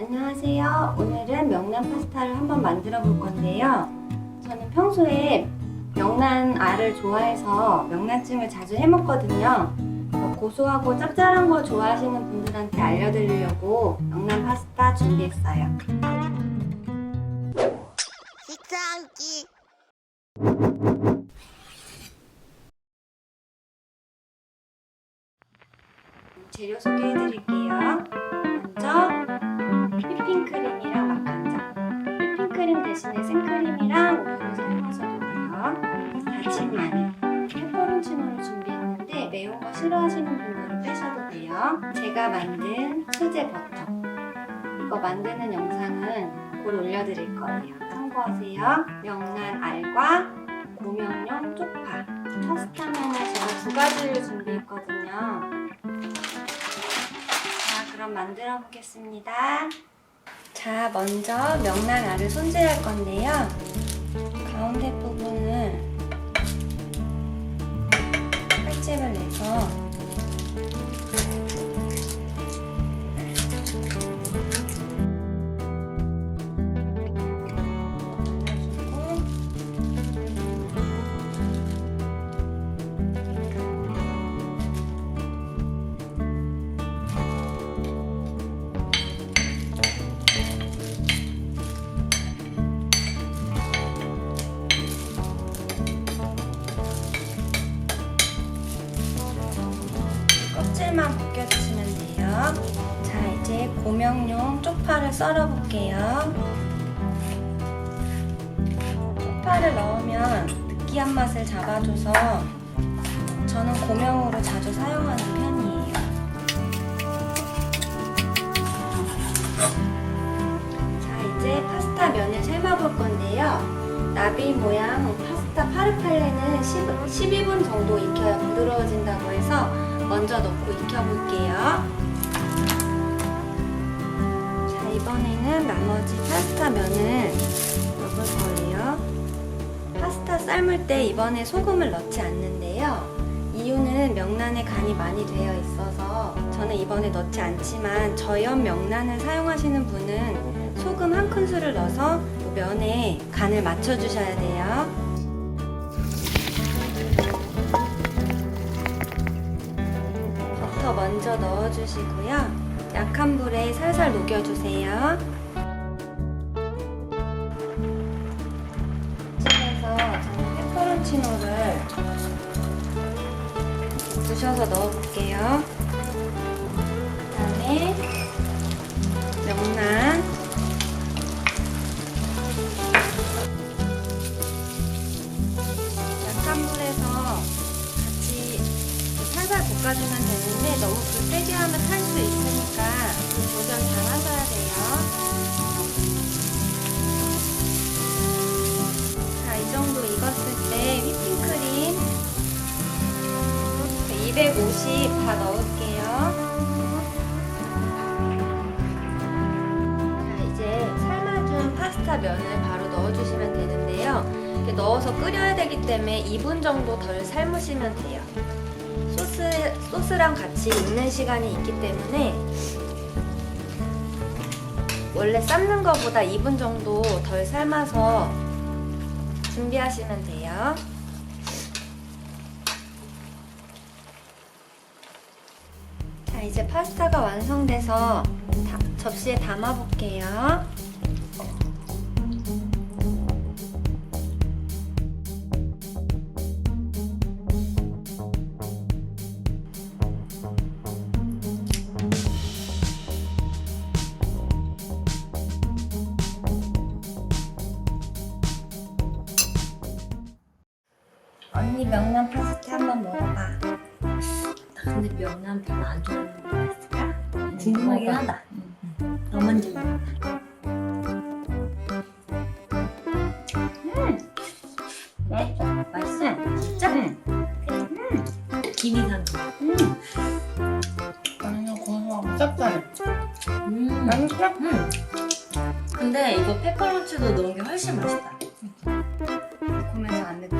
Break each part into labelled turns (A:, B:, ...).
A: 안녕하세요. 오늘은 명란 파스타를 한번 만들어 볼 건데요. 저는 평소에 명란 알을 좋아해서 명란찜을 자주 해 먹거든요. 고소하고 짭짤한 거 좋아하시는 분들한테 알려드리려고 명란 파스타 준비했어요.
B: 식사 한 끼.
A: 재료 소개해 드릴게요. 대신에 생크림이랑 우유를 사용하셔도 돼요. 다진 마늘. 페퍼론치노를 준비했는데 매운 거 싫어하시는 분들은 빼셔도 돼요. 제가 만든 수제 버터. 이거 만드는 영상은 곧 올려드릴 거예요. 참고하세요. 명란 알과 고명용 쪽파. 파스타면은 제가 두 가지를 준비했거든요. 자, 그럼 만들어 보겠습니다. 자, 먼저 명란 알을 손질할 건데요. 가운데 부분을 칼집을 내서 고명용 쪽파를 썰어 볼게요. 쪽파를 넣으면 느끼한 맛을 잡아줘서 저는 고명으로 자주 사용하는 편이에요. 자, 이제 파스타 면을 삶아볼 건데요. 나비 모양 파스타 파르팔레는 10, 12분 정도 익혀야 부드러워진다고 해서 먼저 넣고 익혀볼게요. 나머지 파스타 면을 넣을 거예요. 파스타 삶을 때 이번에 소금을 넣지 않는데요. 이유는 명란에 간이 많이 되어 있어서 저는 이번에 넣지 않지만 저염 명란을 사용하시는 분은 소금 한 큰술을 넣어서 요 면에 간을 맞춰주셔야 돼요. 버터 먼저 넣어주시고요. 약한 불에 살살 녹여주세요. 페퍼론치노를 부셔서 넣어볼게요. 그 다음에 명란 약한 불에서 같이 살살 볶아주면 되는데 너무 불 세게 하면 탈 수 있으니까 조절 잘 하셔야 돼요. 250 다 넣을게요. 자, 이제 삶아준 파스타 면을 바로 넣어주시면 되는데요. 이렇게 넣어서 끓여야 되기 때문에 2분 정도 덜 삶으시면 돼요. 소스, 소스랑 같이 익는 시간이 있기 때문에 원래 삶는 것보다 2분 정도 덜 삶아서 준비하시면 돼요. 자, 이제 파스타가 완성돼서 다- 접시에 담아 볼게요. 언니 명란 파스타 한번 먹어봐.
C: 근데 명란 별로 안 좋아하는 거 있을까? 궁금하긴 하다. 너 먼저 먹어.
A: 맛있어.
C: 맛있어? 진짜? 음. 김이 간 거.
D: 아니면 고소하고 짭짤해.
C: 음.
D: 맛있어?
C: 음. 근데 이거 페퍼론치도 넣은 게 훨씬 맛있다.
A: 보면서 안 느껴.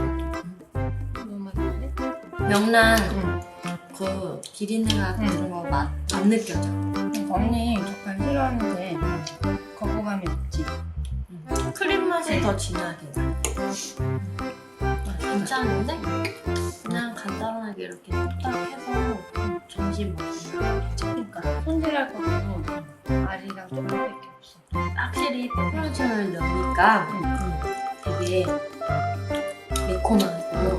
D: 너무 맛있는데?
C: 명란
D: 응.
C: 않고 기린내가
D: 응.
C: 그런 거맛 안 느껴져.
D: 음, 언니 젓갈 싫어하는데 음. 거부감이 없지. 응.
C: 크림 맛이 더 진하게 나. 괜찮은데? 그냥 간단하게 이렇게 딱 해서 점심 먹으면 괜찮을까?
A: 손질할 것도 알이랑 조금밖에 없어.
C: 확실히 페퍼런치를 넣으니까 되게 매콤하고